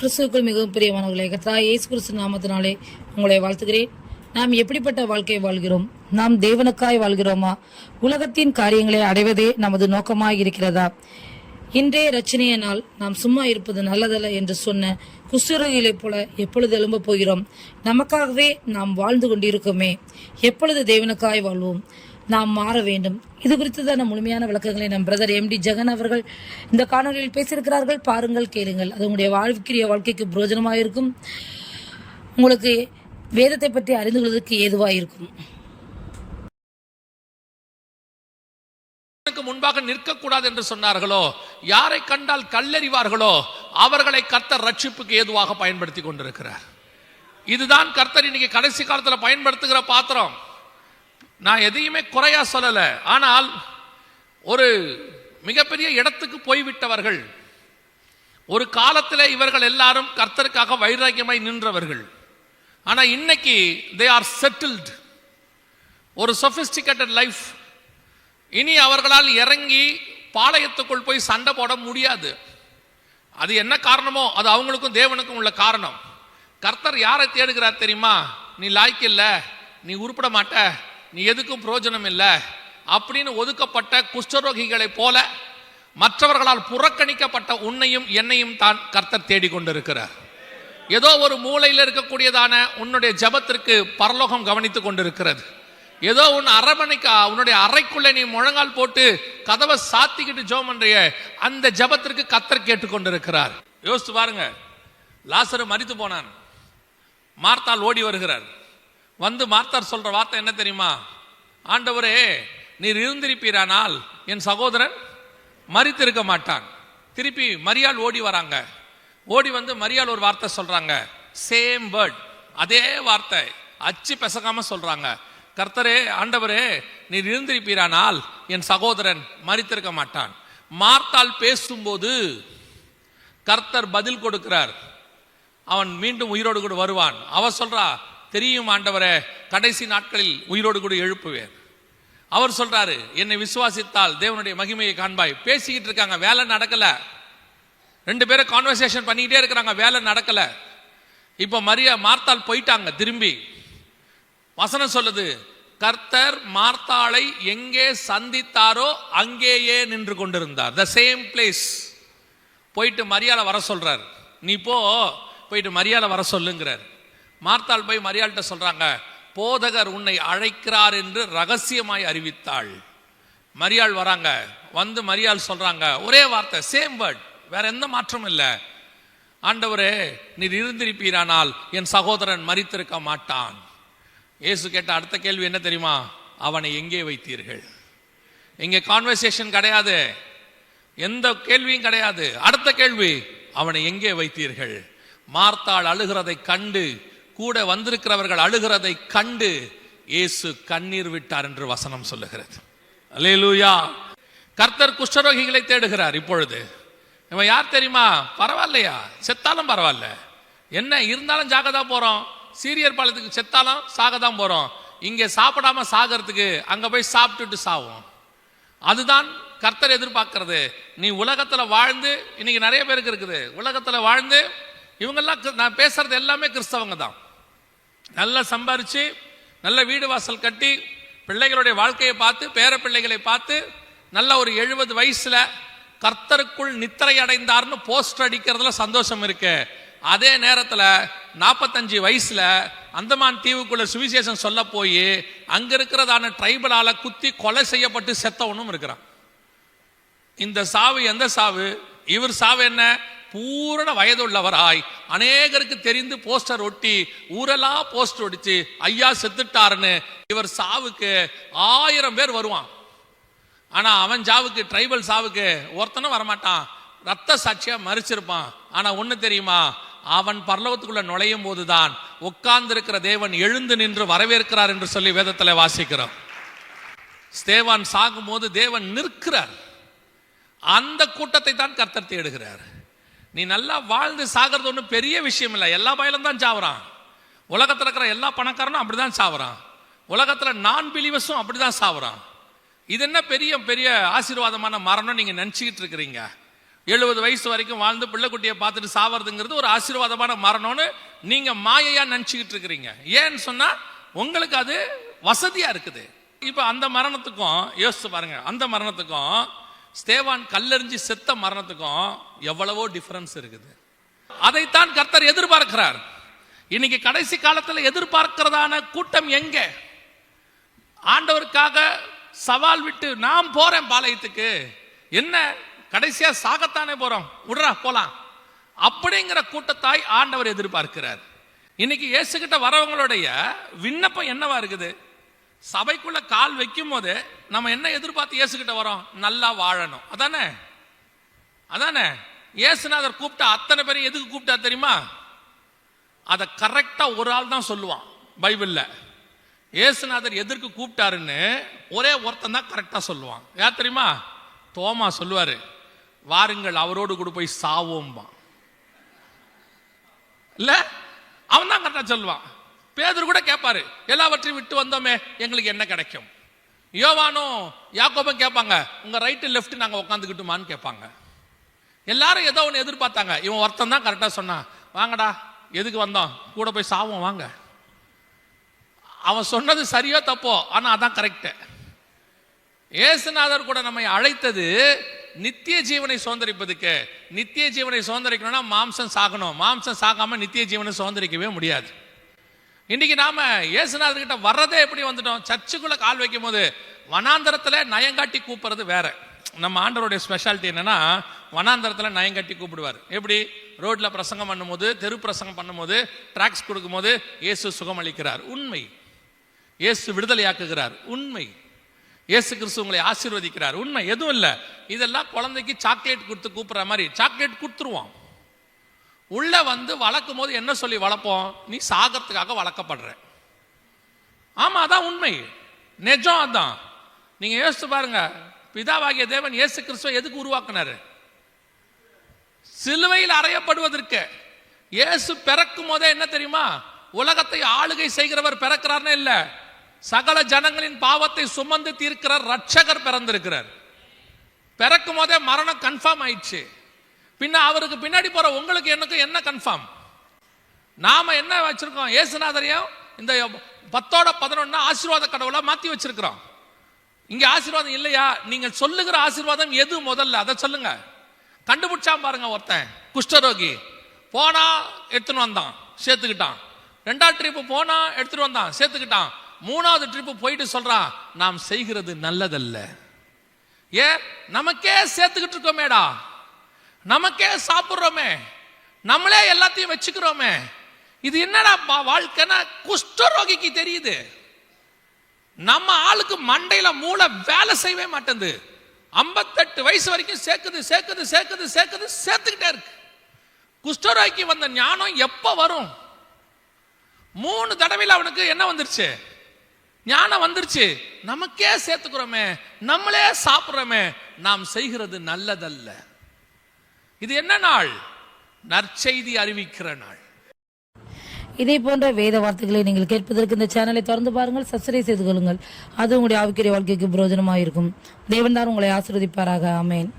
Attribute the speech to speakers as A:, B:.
A: கிறிஸ்துவுக்குள் மிகவும் பிரியமானவர்களே கத்தா இயேசு கிறிஸ்து நாமத்தினாலே உங்களை வாழ்த்துகிறேன். நாம் எப்படிப்பட்ட வாழ்க்கை வாழ்கிறோம்? நாம் தேவனுக்காய் வாழ்கிறோமா? உலகத்தின் காரியங்களை அடைவதே நமது நோக்கமாக இருக்கிறதா? இன்றைய ரச்சனைய நாள் நாம் சும்மா இருப்பது நல்லதல்ல என்று சொன்ன குஷ்டரோகிகளைப் போல எப்பொழுது எழும்பப் போகிறோம்? நமக்காகவே நாம் வாழ்ந்து கொண்டிருக்கோமே. எப்பொழுது தேவனுக்காய் வாழ்வோம்? நாம் மாற வேண்டும். இது குறித்ததான முழுமையான விளக்கங்களை நம் பிரதர் எம் டி ஜெகன் அவர்கள் இந்த காணொலியில் பேசியிருக்கிறார்கள். பாருங்கள் கேளுங்கள். அது உங்களுடைய வாழ்க்கைய வாழ்க்கைக்கு பிரயோஜனமாக இருக்கும் உங்களுக்கு வேதத்தை பற்றி அறிந்து கொள்வதற்கு ஏதுவாக இருக்கும்
B: முன்பாக நிற்கக்கூடாது என்று சொன்னார்களோ? யாரை கண்டால் கல்லறிவார்களோ? அவர்களை கர்த்தர் ரட்சிப்புக்கு ஏதுவாக பயன்படுத்தி கொண்டிருக்கிறார். இதுதான் கர்த்தர் இன்னைக்கு கடைசி காலத்துல பயன்படுத்துகிற பாத்திரம். நான் எதையுமே குறையா சொல்லலை. ஆனால் ஒரு மிகப்பெரிய இடத்துக்கு போய்விட்டவர்கள் ஒரு காலத்தில் இவர்கள் எல்லாரும் கர்த்தருக்காக வைராக்கியமாய் நின்றவர்கள். ஆனால் இன்னைக்கு தே ஆர் செட்டில்டு ஒரு சொஃபிஸ்டிகேட்டட் லைஃப் இனி அவர்களால் இறங்கி பாளையத்துக்குள் போய் சண்டை போட முடியாது. அது என்ன காரணமோ அது அவங்களுக்கும் தேவனுக்கும் உள்ள காரணம். கர்த்தர் யாரை தேடுகிறார் தெரியுமா? நீ லாய்க்கு இல்லை நீ உருப்பட மாட்ட. நீ எதுக்கும் பிரயோஜனம் இல்லை அப்படின்னு ஒதுக்கப்பட்ட குஷ்டரோகிகளைப் போல மற்றவர்களால் புறக்கணிக்கப்பட்ட உன்னையும் என்னையும் தான் கர்த்தர் தேடிக்கொண்டிருக்கிறார். ஏதோ ஒரு மூலையில் இருக்கக்கூடியதான உன்னுடைய ஜபத்திற்கு பரலோகம் கவனித்துக் கொண்டிருக்கிறது. ஏதோ உன் அரமனைக்கு உன்னுடைய அறைக்குள்ளே நீ முழங்கால் போட்டு கதவை சாத்திக்கிட்டு ஜோம் பண்றிய அந்த ஜபத்திற்கு கத்தர் கேட்டுக்கொண்டிருக்கிறார். யோசித்து பாருங்க. லாசரு மறித்து போனான். மார்த்தால் ஓடி வருகிறார். வந்து மார்த்தார் சொல்ற வார்த்தை என்ன தெரியுமா? ஆண்டவரே நீர் இருந்திருப்பீரானால் என் சகோதரன் மறித்திருக்க மாட்டான். திருப்பி மரியாள் ஓடி வராங்க. ஓடி வந்து மரியாள் ஒரு வார்த்தை சொல்றாங்க. சேம் வேர்ட் அதே வார்த்தை. அச்சு பெசகாம சொல்றாங்க. கர்த்தரே ஆண்டவரே நீர் இருந்திருப்பீரானால் என் சகோதரன் மறித்திருக்க மாட்டான். மார்த்தால் பேசும்போது கர்த்தர் பதில் கொடுக்கிறார். அவன் மீண்டும் உயிரோடு கூட வருவான். அவ சொல்றா தெரியும் ஆண்டவரே கடைசி நாட்களில் உயிரோடு கூட எழுப்புவேன். அவர் சொல்றாரு என்னை விசுவாசித்தால் தேவனுடைய மகிமையை காண்பாய். பேசிக்கிட்டு இருக்காங்க வேலை நடக்கல. ரெண்டு பேரும் கான்வர்சேஷன் பண்ணிக்கிட்டே இருக்கிறாங்க வேலை நடக்கல. இப்போ மரியா மார்த்தாள் போயிட்டாங்க திரும்பி. வசனம் சொல்லுது கர்த்தர் மார்த்தாளை எங்கே சந்தித்தாரோ அங்கேயே நின்று கொண்டிருந்தார். த சேம் பிளேஸ் போயிட்டு மரியாதை வர சொல்றார். நீ போ போயிட்டு மரியாதை வர சொல்லுங்கிறார். மார்த்தாள் போய் மரியாள்கிட்ட சொல்கிறாங்க போதகர் உன்னை அழைக்கிறார் என்று ரகசியமாய் அறிவித்தாள். மரியாள் வராங்க வந்து மரியாள் சொல்கிறாங்க ஒரே வார்த்தை சேம் வேர்ட் வேற எந்த மாற்றமும் இல்லை. ஆண்டவரே நீர் இருந்திருப்பீரானால் என் சகோதரன் மறித்திருக்க மாட்டான். இயேசு கேட்ட அடுத்த கேள்வி என்ன தெரியுமா? அவனை எங்கே வைத்தீர்கள்? இங்கே கான்வர்சேஷன் கிடையாது. எந்த கேள்வியும் கிடையாது. அடுத்த கேள்வி அவனை எங்கே வைத்தீர்கள்? மார்த்தாள் அழுகிறதை கண்டு கூட வந்திருக்கிறவர்கள் அழுகிறதை கண்டு இயேசு கண்ணீர் விட்டார் என்று வசனம் சொல்லுகிறது. அலேலூயா கர்த்தர் குஷ்டரோகிகளை தேடுகிறார் இப்பொழுது. இவன் யார் தெரியுமா? பரவாயில்லையா? செத்தாலும் பரவாயில்ல. என்ன இருந்தாலும் ஜாகதா போறோம். சீரியர் பாலத்துக்கு செத்தாலும் சாக தான் போறோம். இங்கே சாப்பிடாம சாகிறதுக்கு அங்க போய் சாப்பிட்டுட்டு சாவோம். அதுதான் கர்த்தர் எதிர்பார்க்கறது. நீ உலகத்துல வாழ்ந்து இன்னைக்கு நிறைய பேருக்கு இருக்குது. உலகத்துல வாழ்ந்து இவங்கெல்லாம் நான் பேசுறது எல்லாமே கிறிஸ்தவங்க தான். நல்லா சம்பாரித்து நல்ல வீடு வாசல் கட்டி பிள்ளைகளுடைய வாழ்க்கையை பார்த்து பேர பிள்ளைகளை பார்த்து நல்ல ஒரு எழுபது வயசில் கர்த்தருக்குள் நித்திரை அடைந்தார்னு போஸ்டர் அடிக்கிறதுல சந்தோஷம் இருக்கு. அதே நேரத்தில் நாற்பத்தஞ்சு வயசுல அந்தமான் தீவுக்குள்ள சுவிசேஷம் சொல்ல போய் அங்கே இருக்கிறதான ட்ரைபலால் குத்தி கொலை செய்யப்பட்டு செத்தவனும் இருக்கிறான். இந்த சாவு எந்த சாவு? இவர் சாவு என்ன? பூரண வயதுள்ளவராய் அநேகருக்கு தெரிந்து போஸ்டர் ஒட்டி ஊரெல்லாம் போஸ்டர் ஒடிச்சு ஐயா செத்துட்டாருன்னு இவர் சாவுக்கு ஆயிரம் பேர் வருவான். ஆனா அவன் சாவுக்கு ட்ரைபல் சாவுக்கு ஒருத்தனும் வரமாட்டான். ரத்த சாட்சியா மறிச்சிருப்பான் ஆனா ஒண்ணு தெரியுமா? அவன் பரலோகத்துக்குள்ள நுழையும் போதுதான் உட்கார்ந்திருக்கிற தேவன் எழுந்து நின்று வரவேற்கிறார் என்று சொல்லி வேதத்தில் வாசிக்கிறோம். ஸ்தேவான் சாகும்போது தேவன் நிற்கிறார். அந்த கூட்டத்தை தான் கர்த்தர் தேடுகிறார். நீ நல்லா வாழ்ந்து சாகிறது ஒன்றும் பெரிய விஷயம் இல்லை. எல்லா பயிலும் தான் சாவுறான். உலகத்தில் இருக்கிற எல்லா பணக்காரனும் அப்படிதான் சாவுறான். உலகத்தில் நான் பிலிவஸும் அப்படிதான் சாவுறான். இது என்ன பெரிய பெரிய ஆசீர்வாதமான மரணம் நீங்கள் நினச்சிக்கிட்டு இருக்கிறீங்க. எழுபது வயசு வரைக்கும் வாழ்ந்து பிள்ளைக்குட்டியை பார்த்துட்டு சாவறதுங்கிறது ஒரு ஆசீர்வாதமான மரணம்னு நீங்கள் மாயையாக நினச்சிக்கிட்டு இருக்கிறீங்க. ஏன்னு சொன்னால் உங்களுக்கு அது வசதியாக இருக்குது. இப்போ அந்த மரணத்துக்கும் யோசிச்சு பாருங்கள் அந்த மரணத்துக்கும் ஸ்தேவான் கல்லெறிஞ்சு செத்த மரணத்துக்கும் எவ்வளவோ டிஃபரன்ஸ் இருக்குது. அதைத்தான் கர்த்தர் எதிர்பார்க்கிறார். இன்னைக்கு கடைசி காலத்துல எதிர்பார்க்கிறதான கூட்டம் எங்க? ஆண்டவருக்காக சவால் விட்டு நான் போறேன் பாளையத்துக்கு. என்ன? கடைசியா சாகத்தானே போறோம். விடுறா போலாம். அப்படிங்கிற கூட்டத்தாய் ஆண்டவர் எதிர்பார்க்கிறார். இன்னைக்கு இயேசுகிட்ட வரவங்களுடைய விண்ணப்பம் என்னவா இருக்குது? சபைக்குள்ள கால் வைக்கும் போது நம்ம என்ன எதிர்பார்த்து இயேசுகிட்ட வரோம்? நல்லா வாழணும். அதானே? அதானே? இயேசுநாதர் கூப்பிட்டா அத்தனை பேரும் எதுக்கு கூப்பிட்டா தெரியுமா? அதை கரெக்டா ஒரு ஆள் தான் சொல்லுவான் பைபிள்ல. இயேசுநாதர் எதற்கு கூப்பிட்டாருன்னு ஒரே ஒருத்தன் தான் கரெக்டா சொல்லுவான். யார் தெரியுமா? தோமா சொல்லுவாரு வாருங்கள் அவரோடு கூட போய் சாவோம்பான். இல்ல? அவன் தான் கரெக்டா சொல்லுவான். பேதர் கூட கேட்பாரு எல்லாவற்றையும் விட்டு வந்தோமே எங்களுக்கு என்ன கிடைக்கும்? யோவானும் யாக்கோபும் கேட்பாங்க உங்கள் ரைட்டு லெஃப்ட் நாங்கள் உட்காந்துக்கிட்டுமான்னு கேட்பாங்க எல்லாரும் ஏதோ ஒன்று எதிர்பார்த்தாங்க. இவன் ஒருத்தன் தான் கரெக்டாக சொன்னான். வாங்கடா எதுக்கு வந்தோம்? கூட போய் சாவோம் வாங்க. அவன் சொன்னது சரியோ தப்போ? ஆனால் அதான் கரெக்டு ஏசுநாதர் கூட நம்மை அழைத்தது நித்திய ஜீவனை சுதந்திரிப்பதுக்கு. நித்திய ஜீவனை சுதந்திரிக்கணும்னா மாம்சம் சாகணும். மாம்சம் சாகாமல் நித்திய ஜீவனை சுதந்திரிக்கவே முடியாது. இன்னைக்கு நாம இயேசுநாதர்கிட்ட வர்றதே எப்படி வந்துட்டோம்? சர்ச்சுக்குள்ள கால் வைக்கும் போது வனாந்தரத்துல நயங்காட்டி கூப்பிடுறது வேற. நம்ம ஆண்டவருடைய ஸ்பெஷாலிட்டி என்னன்னா வனாந்தரத்துல நயங்காட்டி கூப்பிடுவார். எப்படி? ரோட்ல பிரசங்கம் பண்ணும்போது தெரு பிரசங்கம் பண்ணும்போது டிராக்ஸ் கொடுக்கும்போது இயேசு சுகமளிக்கிறார் உண்மை. இயேசு விடுதலையாக்குகிறார். உண்மை. இயேசு கிறிஸ்து உங்களை ஆசீர்வதிக்கிறார். உண்மை. எதுவும் இல்லை. இதெல்லாம் குழந்தைக்கு சாக்லேட் கொடுத்து கூப்பிடுற மாதிரி. சாக்லேட் கொடுத்துருவான். உள்ள வந்து வளர்க்கும் போது என்ன சொல்லி வளர்ப்போம்? நீ சாகத்துக்காக வளர்க்கப்படுற. ஆமா அதான் உண்மை. நிஜம் அதான். நீங்க யோசிச்சு பாருங்க. பிதாவாகிய தேவன் இயேசு கிறிஸ்துவ எதுக்கு உருவாக்குனாரு? சிலுவையில் அறையப்படுவதற்கு. இயேசு பிறக்கும் போதே என்ன தெரியுமா? உலகத்தை ஆளுகை செய்கிறவர் பிறக்கிறார்னு இல்ல. சகல ஜனங்களின் பாவத்தை சுமந்து தீர்க்கிறார் ரட்சகர் பிறந்திருக்கிறார். பிறக்கும் போதே மரணம் கன்ஃபார்ம் ஆயிடுச்சு. பின்ன அவருக்கு பின்னாடி போற உங்களுக்கு எனக்கு என்ன கன்ஃபார்ம் நாம என்ன வச்சிருக்கோம்? ஏசுநாதரையும் இந்த பத்தோட பதினொன்னா ஆசீர்வாத கடவுளா மாத்தி வச்சிருக்கிறோம். இங்க ஆசீர்வாதம் இல்லையா? நீங்க சொல்லுகிற ஆசீர்வாதம் எது முதல்ல? அதை சொல்லுங்க. கண்டுபிடிச்சா பாருங்க ஒருத்தன் குஷ்டரோகி. போனா எடுத்துன்னு வந்தான் சேர்த்துக்கிட்டான். ரெண்டாவது ட்ரிப்பு போனா எடுத்துட்டு வந்தான் சேர்த்துக்கிட்டான். மூணாவது ட்ரிப்பு போயிட்டு சொல்றான் நாம் செய்கிறது நல்லதல்ல. ஏன்? நமக்கே சேர்த்துக்கிட்டு இருக்கோமேடா. நமக்கே சாப்பிட்றோமே. நம்மளே எல்லாத்தையும் வச்சுக்கிறோமே. இது என்னடா வாழ்க்கைன்னா குஷ்டரோகிக்கு தெரியுது. நம்ம ஆளுக்கு மண்டையில மூளை வேலை செய்யவே மாட்டேங்குது. ஐம்பத்தெட்டு வயசு வரைக்கும் சேர்க்குது சேர்க்குது சேர்க்குது சேர்க்குது சேர்த்துக்கிட்டே இருக்கு. குஷ்டரோகிக்கு வந்த ஞானம் எப்போ வரும்? மூணு தடவையில் அவனுக்கு என்ன வந்துருச்சு? ஞானம் வந்துருச்சு. நமக்கே சேர்த்துக்கிறோமே. நம்மளே சாப்பிட்றோமே. நாம் செய்கிறது நல்லதல்ல. இது என்ன நாள்? நற்செய்தி அறிவிக்கிற நாள்.
A: இதே போன்ற வேத வார்த்தைகளை நீங்கள் கேட்பதற்கு இந்த சேனலை திறந்து பாருங்கள் சப்ஸ்கிரைப் செய்து கொள்ளுங்கள். அது உங்களுடைய ஆவிக்கிற வாழ்க்கைக்கு பிரயோஜனமாக இருக்கும் தேவன்தான் உங்களை ஆசிர்வதிப்பாராக. அமேன்